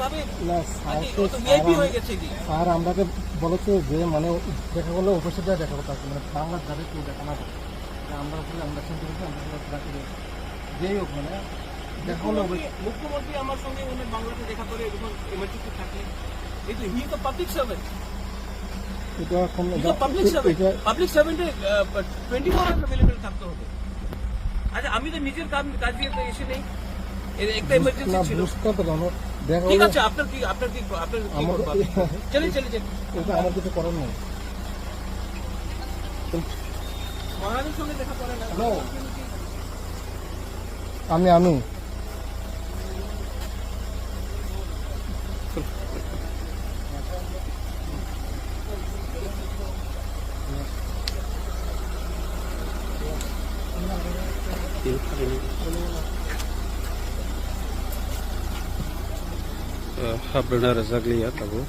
না স্যার ও তো তো VIP স্যার গেছে কি? স্যার আমরাকে বলেছে যে মানে দেখা করলে উপস্থিত হয়ে দেখা করতে মানে বাংলার যাদের কেউ দেখা না আমরা আসলে শুনতে। যেই হোক মানে দেখা করলে মুখ্যমন্ত্রী- আমার সঙ্গে উনি বাংলাতে দেখা করে এরকম এমার্জেন্সি থাকে এই তো হি তো পাবলিক সার্ভেন্ট এটা এখন পাবলিক সার্ভেন্ট পাবলিক সার্ভেন্টে টোয়েন্টি ফোর অ্যাভেলেবেল থাকতে হবে। আচ্ছা আমি তো নিজের কাজ কাজ এসে নেই। একটা এমার্জেন্সি ছিল। বুঝতে দেখা ঠিক আছে আপনার কি আপনার কি আপনার চলে চলে চলে। এটা আমার কিছু করার নেই। মহারাজের সঙ্গে দেখা করে না। No. আমি আমি। Habrana Razaglia Tabu.